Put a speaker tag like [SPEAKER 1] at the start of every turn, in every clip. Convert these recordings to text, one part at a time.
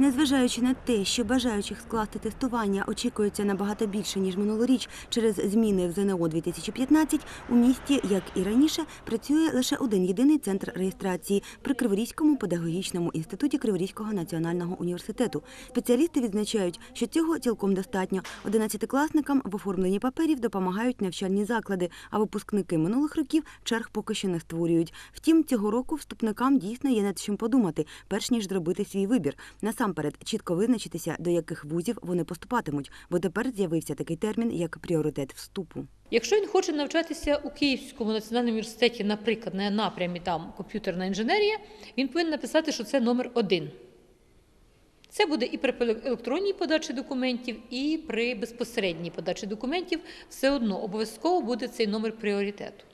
[SPEAKER 1] Незважаючи на те, що бажаючих скласти тестування очікується набагато більше ніж минулоріч через зміни в ЗНО 2015, у місті, як і раніше, працює лише один єдиний центр реєстрації при Криворізькому педагогічному інституті Криворізького національного університету. Спеціалісти відзначають, що цього цілком достатньо. Одинадцятикласникам в оформленні паперів допомагають навчальні заклади, а випускники минулих років черг поки що не створюють. Втім, цього року вступникам дійсно є над чим подумати, перш ніж зробити свій вибір. Насамперед, чітко визначитися, до яких вузів вони поступатимуть, бо тепер з'явився такий термін, як пріоритет вступу.
[SPEAKER 2] Якщо він хоче навчатися у Київському національному університеті, наприклад, на напрямі там комп'ютерна інженерія, він повинен написати, що це номер один. Це буде і при електронній подачі документів, і при безпосередній подачі документів. Все одно обов'язково буде цей номер пріоритету.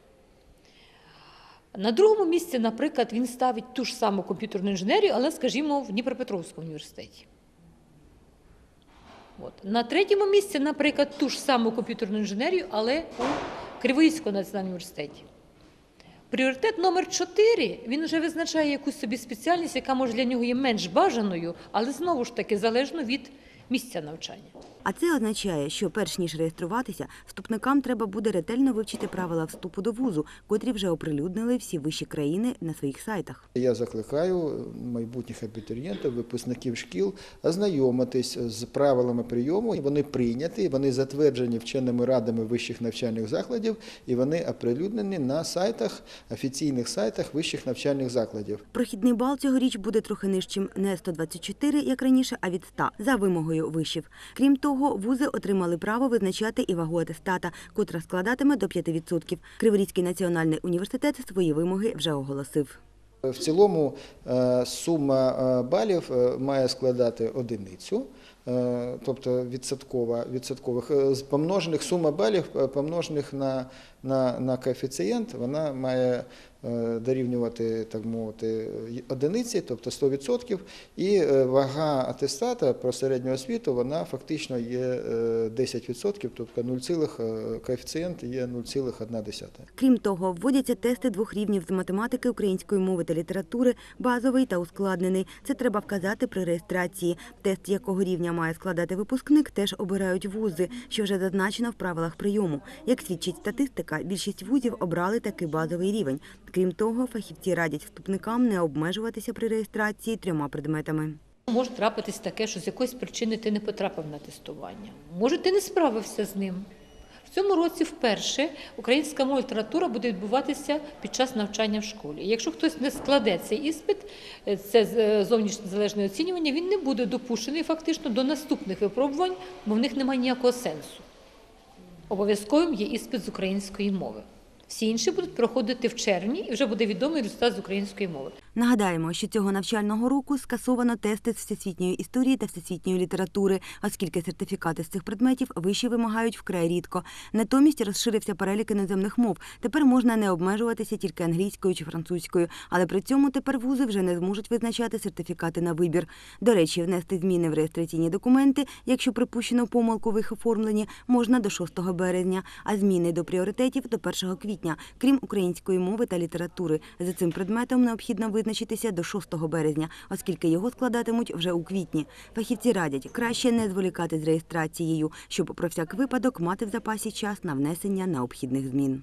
[SPEAKER 2] На другому місці, наприклад, він ставить ту ж саму комп'ютерну інженерію, але, скажімо, в Дніпропетровському університеті. От. На третьому місці, наприклад, ту ж саму комп'ютерну інженерію, але у Криворізькому національному університеті. Пріоритет номер 4 він вже визначає якусь собі спеціальність, яка може для нього є менш бажаною, але знову ж таки залежно від місця навчання.
[SPEAKER 1] А це означає, що перш ніж реєструватися, вступникам треба буде ретельно вивчити правила вступу до вузу, котрі вже оприлюднили всі вищі країни на своїх сайтах.
[SPEAKER 3] Я закликаю майбутніх абітурієнтів, випускників шкіл ознайомитись з правилами прийому. Вони прийняті, вони затверджені вченими радами вищих навчальних закладів, і вони оприлюднені на сайтах, офіційних сайтах вищих навчальних закладів.
[SPEAKER 1] Прохідний бал цьогоріч буде трохи нижчим не 124, як раніше, а від 100, за вимогою вишів. Крім того, вузи отримали право визначати і вагу атестата, котра складатиме до 5%. Криворізький національний університет свої вимоги вже оголосив.
[SPEAKER 3] В цілому е, сума е, балів е, має складати одиницю, тобто відсоткова, відсоткових помножених сума балів помножених на, на, на коефіцієнт, вона має дорівнювати, так мовити, одиниці, тобто 100%, і е, вага атестата про середню освіту, вона фактично є е, 10%, тобто 0, е, коефіцієнт є 0,1.
[SPEAKER 1] Крім того, вводяться тести двох рівнів з математики, української мови та літератури, базовий та ускладнений. Це треба вказати при реєстрації. Тест якого рівня має складати випускник, теж обирають вузи, що вже зазначено в правилах прийому. Як свідчить статистика, більшість вузів обрали такий базовий рівень. Крім того, фахівці радять вступникам не обмежуватися при реєстрації трьома предметами.
[SPEAKER 2] Може трапитись таке, що з якоїсь причини ти не потрапив на тестування. Може, ти не справився з ним. В цьому році вперше українська мова література буде відбуватися під час навчання в школі. Якщо хтось не складе цей іспит, це е, зовнішнє залежне оцінювання, він не буде допущений фактично до наступних випробувань, бо в них немає ніякого сенсу. Обов'язковим є іспит з української мови. Всі інші будуть проходити в червні, і вже буде відомий результат з української мови.
[SPEAKER 1] Нагадаємо, що цього навчального року скасовано тести з всесвітньої історії та всесвітньої літератури, оскільки сертифікати з цих предметів виші вимагають вкрай рідко. Натомість розширився перелік іноземних мов. Тепер можна не обмежуватися тільки англійською чи французькою, але при цьому тепер вузи вже не зможуть визначати сертифікати на вибір. До речі, внести зміни в реєстраційні документи, якщо припущено помилку в їх оформленні, можна до 6 березня, а зміни до пріоритетів до 1 квітня, крім української мови та літератури. За цим предметом необхідно визначитися до 6 березня, оскільки його складатимуть вже у квітні. Фахівці радять краще не зволікати з реєстрацією, щоб про всяк випадок мати в запасі час на внесення необхідних змін.